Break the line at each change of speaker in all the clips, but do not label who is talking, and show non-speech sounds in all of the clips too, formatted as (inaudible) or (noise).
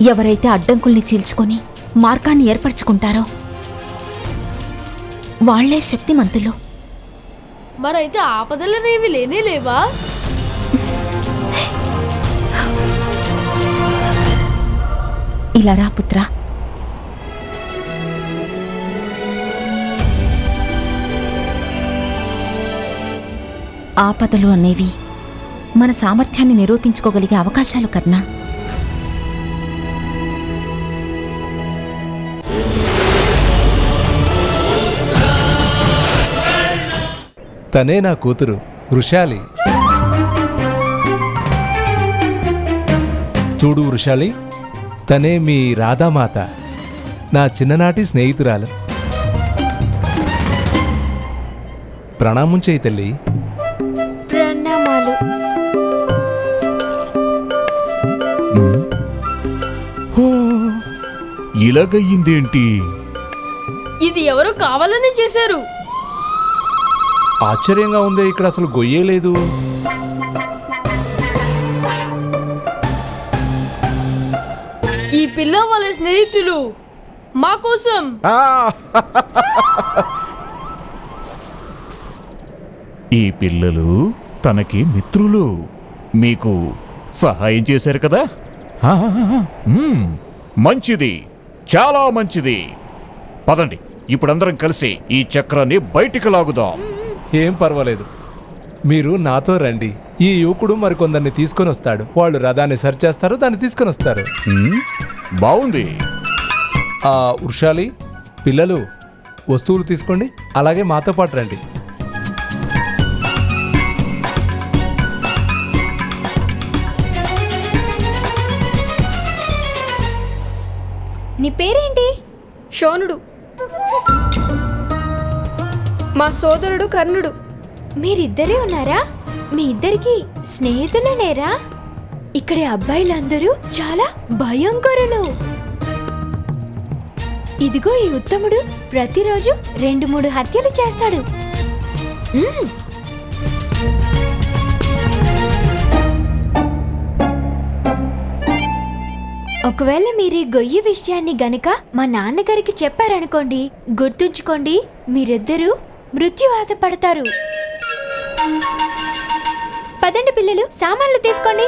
ఎవరైతే అడ్డంకుల్ని చీల్చుకొని మార్గాన్ని ఏర్పరచుకుంటారో వాళ్ళే శక్తిమంతులు.
మరైతే ఆపదలనేవి లేనే లేవా?
ఇలా రా పుత్రా. ఆపదలు అనేవి మన సామర్థ్యాన్ని నిరూపించుకోగలిగే అవకాశాలు కన్నా
తనే నా కూతురు వృషాలి. చూడు వృషాలి తనే మీ రాధామాత నా చిన్ననాటి స్నేహితురాలు. ప్రణామం చేయి తల్లి.
ప్రణామాలు.
ఇలాగయ్యిందేంటి?
ఇది ఎవరు కావాలని చేశారు?
ఆశ్చర్యంగా ఉందే ఇక్కడ అసలు గొయ్యే లేదు.
ఈ పిల్ల వాళ్ళ స్నేహితులు మా కోసం.
ఈ పిల్లలు తనకి మిత్రులు. మీకు సహాయం చేశారు కదా? ఆ, మ్మ్, మంచిది. చాలా మంచిది. పదండి ఇప్పుడందరం కలిసి ఈ చక్రాన్ని బయటికి లాగుదాం.
ఏం పర్వాలేదు. మీరు నాతో రండి. ఈ యువకుడు మరికొందరిని తీసుకొని వస్తాడు. వాళ్ళు రథాన్ని సరి చేస్తారు దాన్ని తీసుకొని వస్తారు.
బాగుంది
ఆ వృషాలి పిల్లలు వస్తువులు తీసుకోండి. అలాగే మాతో పాటు రండి.
నీ పేరేంటి?
శోనుడు. మా సోదరుడు కర్ణుడు.
మీరిద్దరే ఉన్నారా? మీ ఇద్దరికి స్నేహితులే లేరా? ఇక్కడి అబ్బాయిలందరూ చాలా భయంకరులు. ఇదిగో ఈ ఉత్తముడు ప్రతిరోజు రెండు మూడు హత్యలు చేస్తాడు. ఒకవేళ మీరు ఈ గొయ్యి విషయాన్ని గనక మా నాన్నగారికి చెప్పారనుకోండి గుర్తుంచుకోండి మీరిద్దరూ మృత్యువాత పడతారు. పదండి పిల్లలు సామాన్లు తీసుకోండి.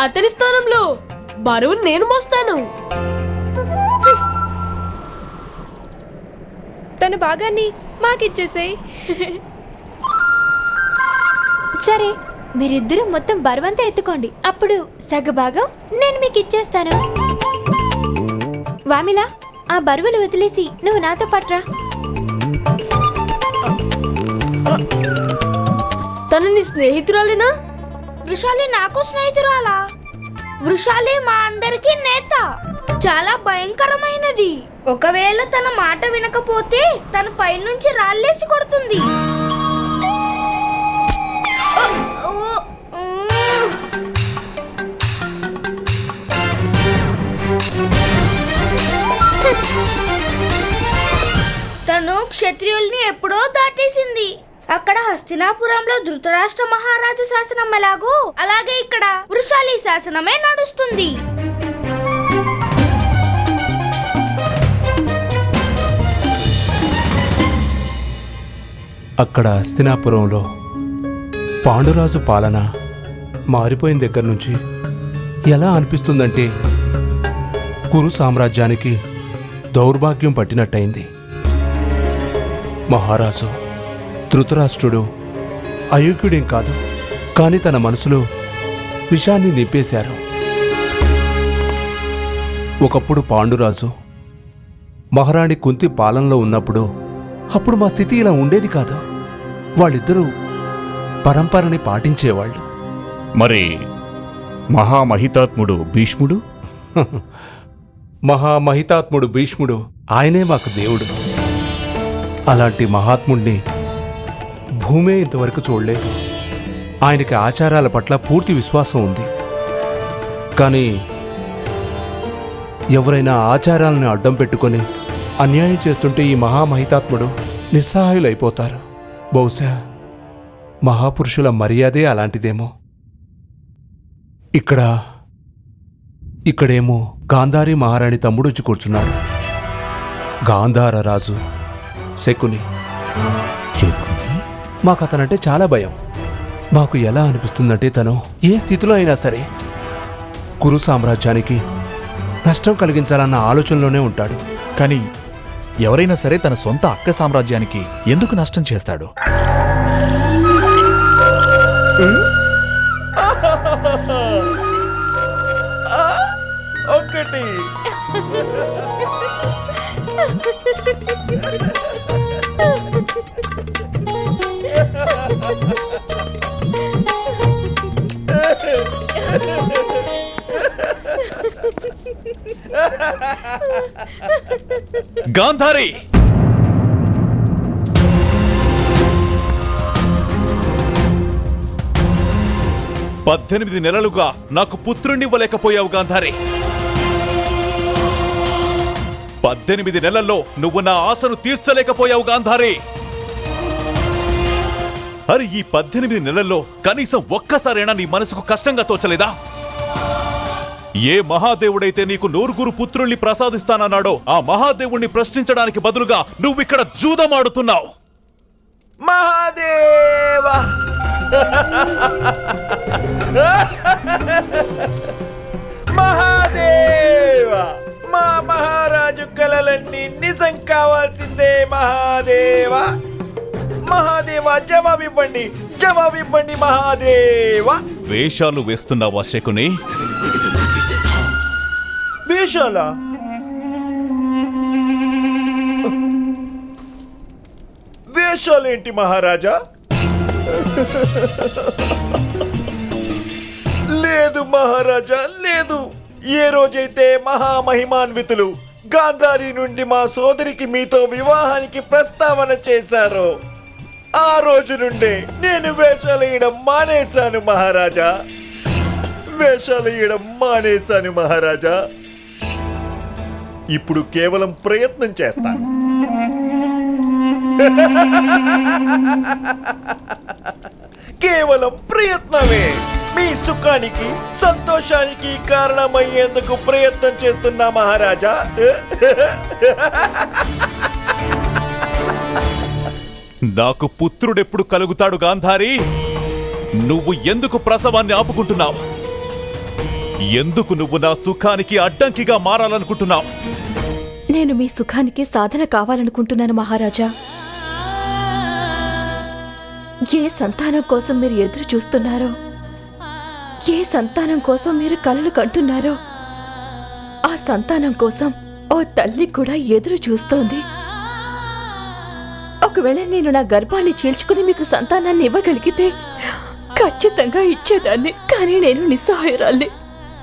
అతని స్థానంలో బరువు నేను మోస్తాను.
తన భాగాన్ని మాకిచ్చేసేయ్.
సరే మీరిద్దరూ మొత్తం బరువంతా ఎత్తుకోండి. అప్పుడు సగభాగం నేను మీకు ఇచ్చేస్తాను వామిలా ఆ బరువులు వదిలేసి నువ్వు నాతో పట్రా
తను నీ స్నేహితురాలేనా?
వృషాలి నాకు స్నేహితురాలా? వృషాలి మా అందరికి నేత. చాలా భయంకరమైనది. ఒకవేళ తన మాట వినకపోతే తన పైనుంచి రాళ్ళేసి కొడుతుంది. క్షత్రియుల్ని ఎప్పుడో దాటేసింది. అక్కడ హస్తినాపురంలో ధృతరాష్ట్ర మహారాజు శాసనం ఎలాగో? అలాగే ఇక్కడ వృషాలి శాసనమే నడుస్తుంది.
అక్కడ హస్తినాపురంలో పాండురాజు పాలన మారిపోయిన దగ్గర నుంచి ఎలా అనిపిస్తుందంటే కురు సామ్రాజ్యానికి దౌర్భాగ్యం పట్టినట్టయింది. మహారాజు ధృతరాష్ట్రుడు అయోగ్యుడేం కాదు కానీ తన మనసులో విషాన్ని నింపేశారు. ఒకప్పుడు పాండురాజు మహారాణి కుంతి పాలనలో ఉన్నప్పుడు అప్పుడు మా స్థితి ఇలా ఉండేది కాదు. వాళ్ళిద్దరూ పరంపరని పాటించేవాళ్ళు.
మరి మహామహితాత్ముడు భీష్ముడు? (laughs)
మహామహితాత్ముడు భీష్ముడు ఆయనే మాకు దేవుడు. అలాంటి మహాత్ముణ్ణి భూమే ఇంతవరకు చూడలేదు. ఆయనకి ఆచారాల పట్ల పూర్తి విశ్వాసం ఉంది. కానీ
ఎవరైనా ఆచారాలను అడ్డం పెట్టుకొని అన్యాయం చేస్తుంటే ఈ మహామహితాత్ముడు నిస్సహాయులైపోతారు. బహుశా మహాపురుషుల మర్యాదే అలాంటిదేమో. ఇక్కడ ఇక్కడేమో గాంధారి మహారాణి తమ్ముడు వచ్చి కూర్చున్నాడు. గాంధార రాజు శకుని. మాకు అతనంటే చాలా భయం. మాకు ఎలా అనిపిస్తుందంటే తను ఏ స్థితిలో అయినా సరే కురు సామ్రాజ్యానికి నష్టం కలిగించాలన్న ఆలోచనలోనే ఉంటాడు.
కానీ ఎవరైనా సరే తన సొంత అక్క సామ్రాజ్యానికి ఎందుకు నష్టం చేస్తాడు?
ఒకటి
గాంధారి! పద్దెనిమిది నెలలుగా నాకు పుత్రుణ్ణివ్వలేకపోయావు గాంధారి. పద్దెనిమిది నెలల్లో నువ్వు నా ఆశను తీర్చలేకపోయావు గాంధారి. అరే ఈ పద్దెనిమిది నెలల్లో కనీసం ఒక్కసారైనా నీ మనసుకు కష్టంగా తోచలేదా? ఏ మహాదేవుడైతే నీకు నూరుగురు పుత్రుల్ని ప్రసాదిస్తానన్నాడో ఆ మహాదేవుణ్ణి ప్రశ్నించడానికి బదులుగా నువ్విక్కడ జూదమాడుతున్నావు.
మహాదేవా మహాదేవా! (laughs) కలలన్నీ నిజం కావాల్సిందే మహాదేవా. మహాదేవా జవాబివ్వండి జవాబివ్వండి మహాదేవా.
వేషాలు వేస్తున్నావా శకుని?
వేషాల? వేషాలేంటి మహారాజా? లేదు మహారాజా లేదు. ఏ రోజైతే మహామహిమాన్వితులు గాంధారి నుండి మా సోదరికి మీతో వివాహానికి ప్రస్తావన చేశారో. ఆ రోజు నుండే నేను వేషాలు వేయడం మానేశాను మహారాజా. వేషాలు వేయడం మానేశాను మహారాజా. ఇప్పుడు కేవలం ప్రయత్నం చేస్తాను. (laughs) కేవలం ప్రయత్నమే. మీ సుఖానికి సంతోషానికి కారణమయ్యేందుకు ప్రయత్నం చేస్తున్నా మహారాజా.
నాకు పుత్రుడెప్పుడు కలుగుతాడు గాంధారి? నువ్వు ఎందుకు ప్రసవాన్ని ఆపుకుంటున్నావు? ఎందుకు నువ్వు నా సుఖానికి అడ్డంకిగా మారాలనుకుంటున్నావు?
నేను మీ సుఖానికి సాధన కావాలనుకుంటున్నాను మహారాజా. ఏ సంతానం కోసం మీరు ఎదురు చూస్తున్నారో ఏ సంతానం కోసం మీరు కలలు కంటున్నారో ఆ సంతానం కోసం ఓ తల్లి కూడా ఎదురు చూస్తోంది. ఒకవేళ నేను నా గర్భాన్ని చీల్చుకుని మీకు సంతానాన్ని ఇవ్వగలిగితే ఖచ్చితంగా ఇచ్చేదాన్ని. కానీ నేను నిస్సహాయురాల్ని.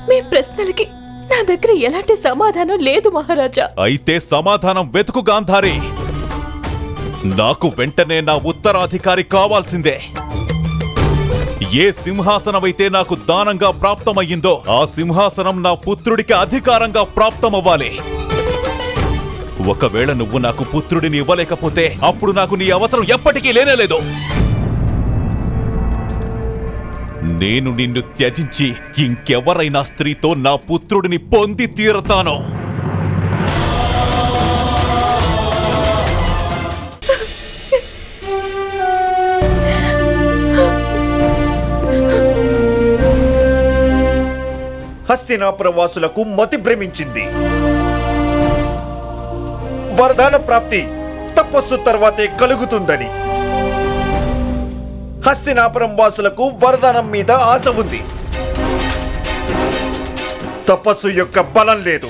మీ ప్రశ్నలకి నా దగ్గర ఎలాంటి సమాధానం లేదు మహారాజా.
అయితే సమాధానం వెతుకు గాంధారి. నాకు వెంటనే నా ఉత్తరాధికారి కావాల్సిందే. ఏ సింహాసనమైతే నాకు దానంగా ప్రాప్తమయ్యిందో ఆ సింహాసనం నా పుత్రుడికి అధికారంగా ప్రాప్తమవ్వాలి. ఒకవేళ నువ్వు నాకు పుత్రుడిని ఇవ్వలేకపోతే అప్పుడు నాకు నీ అవసరం ఎప్పటికీ లేనేలేదు నేను నిన్ను త్యజించి ఇంకెవరైనా స్త్రీతో నా పుత్రుడిని పొంది తీరతాను?
హస్తినాపుర వాసులకు మతి భ్రమించింది. వరదాన ప్రాప్తి తపస్సు తర్వాతే కలుగుతుందని. హస్తినాపురం వాసులకు వరదానం మీద ఆశ ఉంది. తపస్సు యొక్క బలం లేదు.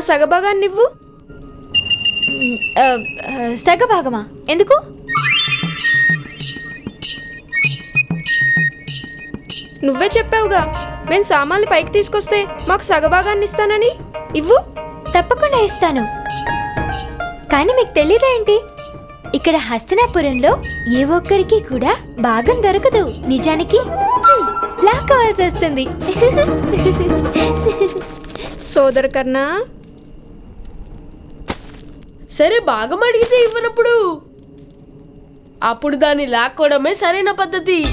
మా సగభాగాన్ని ఇవ్వు
ఆ, ఆ, సగభాగమా? ఎందుకు?
నువ్వే చెప్పావుగా. మేము సామాన్లు పైకి తీసుకొస్తే మాకు సగభాగాన్ని ఇస్తానని. ఇవ్వు.
తప్పకుండా ఇస్తాను. కానీ మీకు తెలీదా ఏంటి? ఇక్కడ హస్తినాపురంలో ఏ ఒక్కరికి కూడా భాగం దొరకదు. నిజానికి లాక్కోవాల్సి వస్తుంది.
సోదర కర్ణ
సరే భాగం అడిగితే ఇవ్వనప్పుడు. అప్పుడు దాన్ని లాక్కోవడమే సరైన పద్ధతి.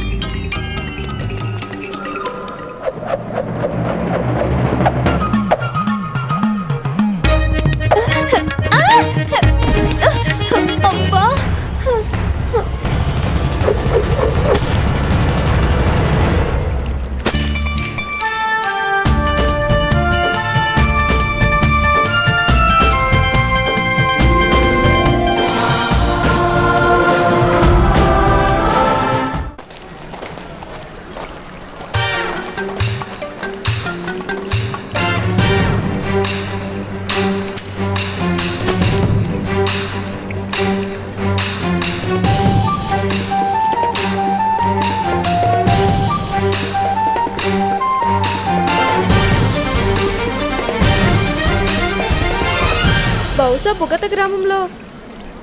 గ్రామంలో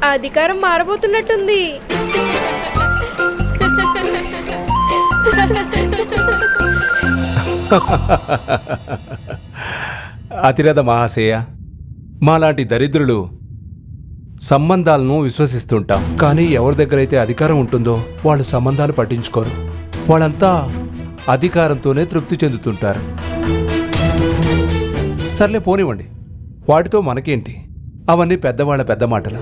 అధికారం మారబోతున్నట్టుంది.
అతిరథ మహాశయ మాలాంటి దరిద్రులు సంబంధాలను విశ్వసిస్తుంటాం. కానీ ఎవరి దగ్గరైతే అధికారం ఉంటుందో వాళ్ళు సంబంధాలు పట్టించుకోరు. వాళ్ళంతా అధికారంతోనే తృప్తి చెందుతుంటారు. సర్లే పోనివ్వండి. వాటితో మనకేంటి? అవన్నీ పెద్దవాళ్ళ పెద్ద మాటలు.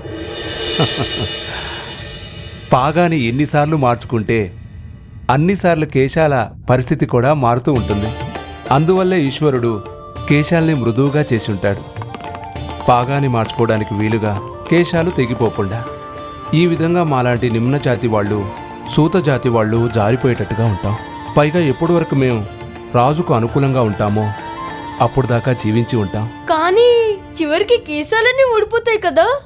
పాగాని ఎన్నిసార్లు మార్చుకుంటే అన్నిసార్లు కేశాల పరిస్థితి కూడా మారుతూ ఉంటుంది. అందువల్లే ఈశ్వరుడు కేశాల్ని మృదువుగా చేసి ఉంటాడు పాగాని మార్చుకోవడానికి వీలుగా కేశాలు తెగిపోకుండా. ఈ విధంగా మాలాంటి నిమ్న జాతి వాళ్ళు సూత జాతి వాళ్ళు జారిపోయేటట్టుగా ఉంటాం. పైగా ఎప్పటి వరకు మేము రాజుకు అనుకూలంగా ఉంటామో అప్పుడు దాకా జీవించి ఉంటాం.
కానీ చివరికి కేసాలన్నీ ఊడిపోతాయి కదా?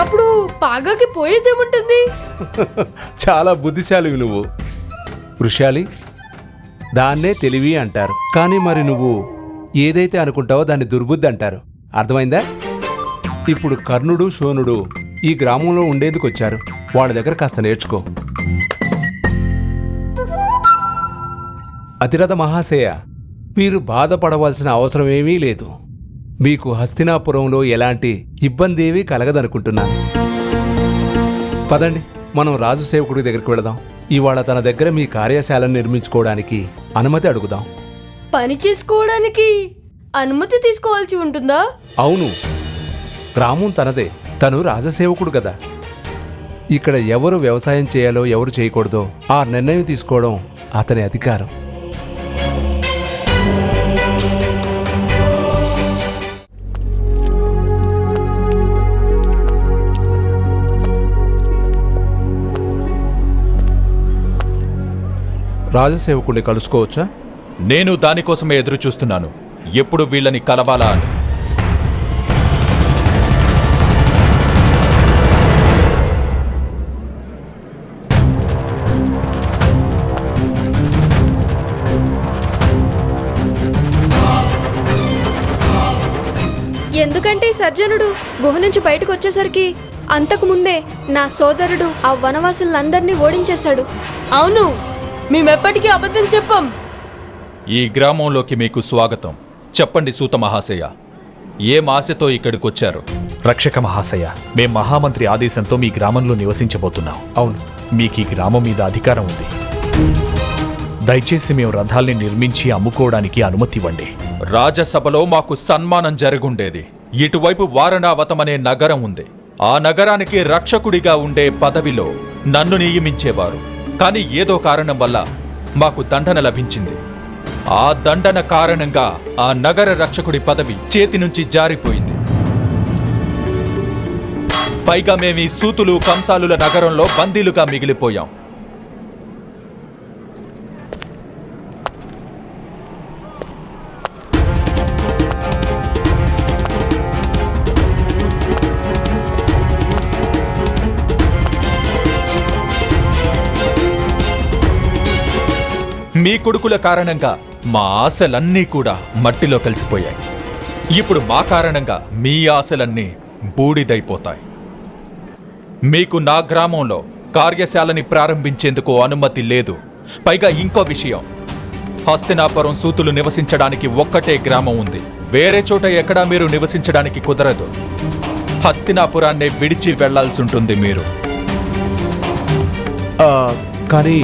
అప్పుడు పాగాకి పోయేదేముంటుంది?
చాలా బుద్ధిశాలివి నువ్వు. వృషాలి దాన్నే తెలివి అంటారు. కానీ మరి నువ్వు ఏదైతే అనుకుంటావో దాన్ని దుర్బుద్ధి అంటారు. అర్థమైందా? ఇప్పుడు కర్ణుడు శోనుడు ఈ గ్రామంలో ఉండేందుకు వచ్చారు. వాళ్ళ దగ్గర కాస్త నేర్చుకో. అతిరథ మహాశయ మీరు బాధపడవలసిన అవసరం ఏమీ లేదు. మీకు హస్తినాపురంలో ఎలాంటి ఇబ్బంది ఏమీ కలగదనుకుంటున్నాను పదండి మనం రాజు సేవకుడి దగ్గరికి వెళదాం. ఇవాళ తన దగ్గర మీ కార్యశాలను నిర్మించుకోవడానికి అనుమతి అడుగుదాం.
పని చేసుకోవడానికి అనుమతి తీసుకోవాల్సి ఉంటుందా?
అవును. గ్రామం తనదే. తను రాజసేవకుడు కదా. ఇక్కడ ఎవరు వ్యవసాయం చేయాలో ఎవరు చేయకూడదో ఆ నిర్ణయం తీసుకోవడం అతని అధికారం. రాజసేవకుడిని కలుసుకోవచ్చా?
నేను దానికోసమే ఎదురు చూస్తున్నాను. ఎప్పుడు వీళ్ళని కలవాలా అని.
ఎందుకంటే సర్జనుడు గుహ నుంచి బయటకు వచ్చేసరికి అంతకు ముందే నా సోదరుడు ఆ వనవాసులందరినీ ఓడించేశాడు.
అవును. మేమెప్పటికీ అబద్ధం చెప్పం.
ఈ గ్రామంలోకి మీకు స్వాగతం. చెప్పండి సూత మహాశయ ఏం ఆశతో ఇక్కడికొచ్చారు? రక్షక మహాశయ మేం మహామంత్రి ఆదేశంతో మీ గ్రామంలో నివసించబోతున్నాం.
అవును.
మీకు ఈ గ్రామం మీద అధికారం ఉంది. దయచేసి మేము రథాల్ని నిర్మించి అమ్ముకోవడానికి అనుమతి ఇవ్వండి. రాజసభలో మాకు సన్మానం జరుగుండేది. ఇటువైపు వారణావతం అనే నగరం ఉంది. ఆ నగరానికి రక్షకుడిగా ఉండే పదవిలో నన్ను నియమించేవారు. కానీ ఏదో కారణం వల్ల మాకు దండన లభించింది. ఆ దండన కారణంగా ఆ నగర రక్షకుడి పదవి చేతి నుంచి జారిపోయింది. పైగా మేము ఈ సూతులు కంసాలుల నగరంలో బందీలుగా మిగిలిపోయాం. మీ కొడుకుల కారణంగా మా ఆశలన్నీ కూడా మట్టిలో కలిసిపోయాయి. ఇప్పుడు మా కారణంగా మీ ఆశలన్నీ బూడిదైపోతాయి. మీకు నా గ్రామంలో కార్యశాలని ప్రారంభించేందుకు అనుమతి లేదు. పైగా ఇంకో విషయం. హస్తినాపురం సూతులు నివసించడానికి ఒక్కటే గ్రామం ఉంది. వేరే చోట ఎక్కడా మీరు నివసించడానికి కుదరదు. హస్తినాపురాన్నే విడిచి వెళ్ళాల్సి ఉంటుంది మీరు
కానీ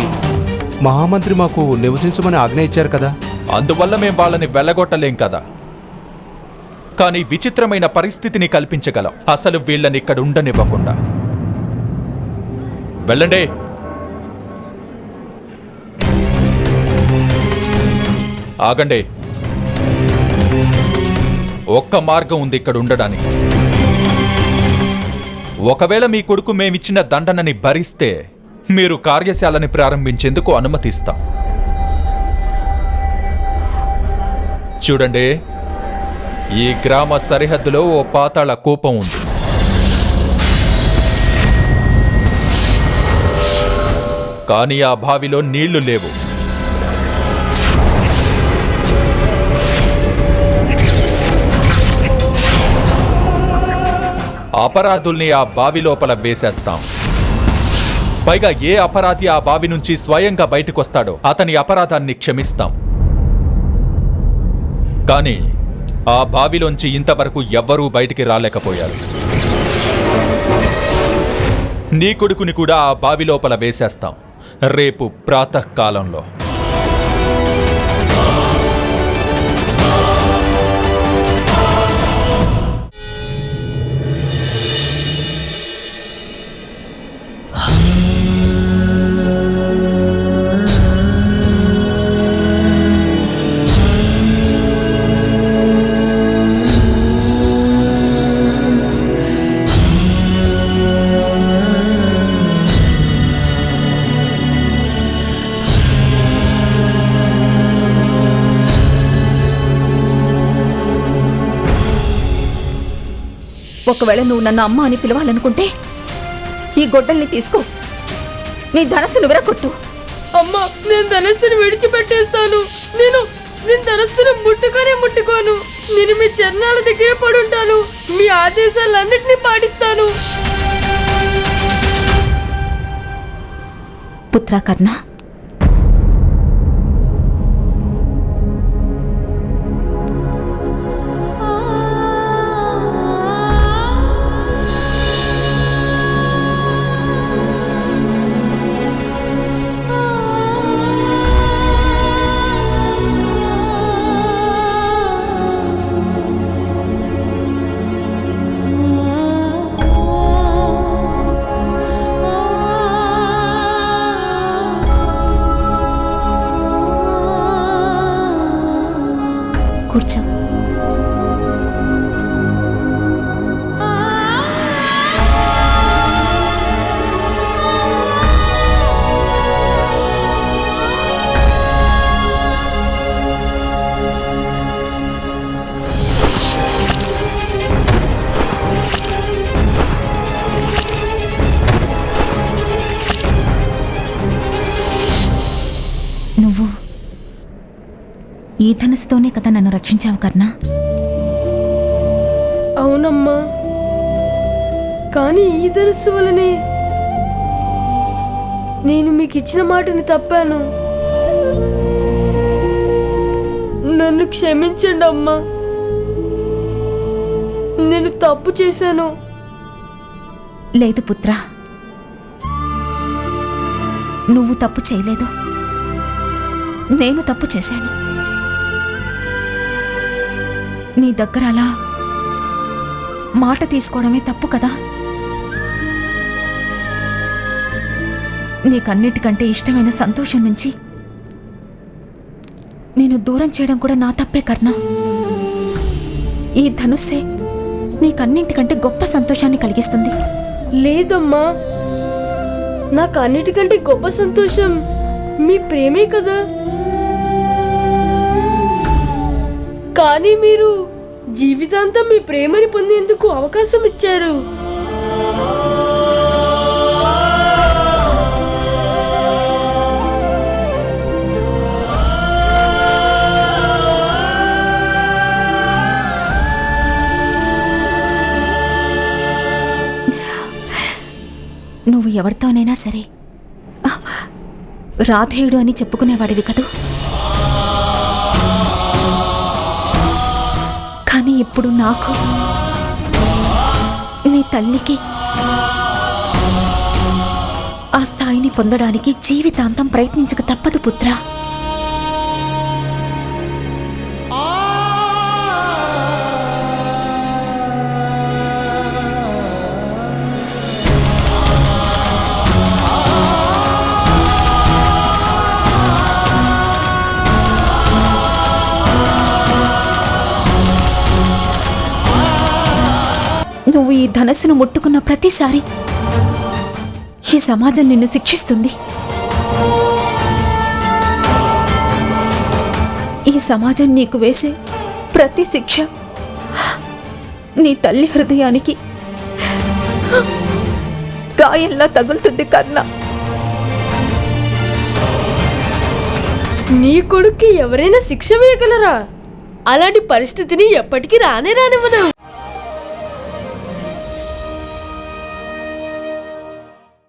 మహామంత్రి మాకు నివసించమని ఆజ్ఞ ఇచ్చారు కదా.
అందువల్ల మేం వాళ్ళని వెళ్ళగొట్టలేం కదా. కానీ విచిత్రమైన పరిస్థితిని కల్పించగలం. అసలు వీళ్ళని ఇక్కడ ఉండనివ్వకుండా. వెళ్ళండి. ఆగండి. ఒక్క మార్గం ఉంది ఇక్కడ ఉండడానికి. ఒకవేళ మీ కొడుకు మేమిచ్చిన దండనని భరిస్తే మీరు కార్యశాలని ప్రారంభించేందుకు అనుమతిస్తాం. చూడండి ఈ గ్రామ సరిహద్దులో ఓ పాతాళ కూపం ఉంది. కానీ ఆ బావిలో నీళ్ళు లేవు. అపరాధుల్ని ఆ బావి లోపల వేసేస్తాం. పైగా ఏ అపరాధి ఆ బావి నుంచి స్వయంగా బయటకొస్తాడో అతని అపరాధాన్ని క్షమిస్తాం. కానీ ఆ బావిలోంచి ఇంతవరకు ఎవ్వరూ బయటికి రాలేకపోయారు. నీ కొడుకుని కూడా ఆ బావి లోపల వేసేస్తాం. రేపు ప్రాతకాలంలో.
ఒకవేళ నువ్వు నన్ను అమ్మ అని పిలవాలనుకుంటే ఈ గొడ్డల్ని తీసుకో. నీ ధనస్సును విరగొట్టు.
అమ్మా నేను ధనస్సును విడిచిపెట్టేస్తాను. నేను నేను ధనస్సును ముట్టుకొనే ముట్టుకోను. నేను మీ చరణాల దగ్గరే పడుంటాను. మీ ఆదేశాలన్నింటినీ పాటిస్తాను.
పుత్ర ఈ ధనస్సుతోనే కదా నన్ను రక్షించావు కర్ణ.
అవునమ్మా. కానీ ఈ ధనస్సు వలనే నేను మీకు ఇచ్చిన మాటని తప్పాను. నన్ను క్షమించండి అమ్మా నేను తప్పు చేశాను.
లేదు పుత్ర. నువ్వు తప్పు చేయలేదు. నేను తప్పు చేశాను. నీ దగ్గర అలా మాట తీసుకోవడమే తప్పు కదా? నీకన్నిటికంటే ఇష్టమైన సంతోషం నుంచి నేను దూరం చేయడం కూడా నా తప్పే కర్ణ. ఈ ధనుస్సే నీకన్నింటికంటే గొప్ప సంతోషాన్ని కలిగిస్తుంది.
లేదమ్మా. నాకు అన్నిటికంటే గొప్ప సంతోషం మీ ప్రేమే కదా. కానీ మీరు జీవితాంతం మీ ప్రేమని పొందేందుకు అవకాశం ఇచ్చారు.
నువ్వు ఎవరితోనైనా సరే రాధేయుడు అని చెప్పుకునేవాడివి కదూ? ఇప్పుడు నాకు? నీ తల్లికి ఆ స్థాయిని పొందడానికి జీవితాంతం ప్రయత్నించక తప్పదు పుత్రా. నువ్వు ఈ ధనస్సును ముట్టుకున్న ప్రతిసారి ఈ సమాజం నిన్ను శిక్షిస్తుంది. ఈ సమాజం నీకు వేసే ప్రతి శిక్ష నీ తల్లి హృదయానికి గాయంలా తగులుతుంది కన్నా
నీ కొడుక్కి ఎవరైనా శిక్ష వేయగలరా? అలాంటి పరిస్థితిని ఎప్పటికీ రానే రానివ్వను.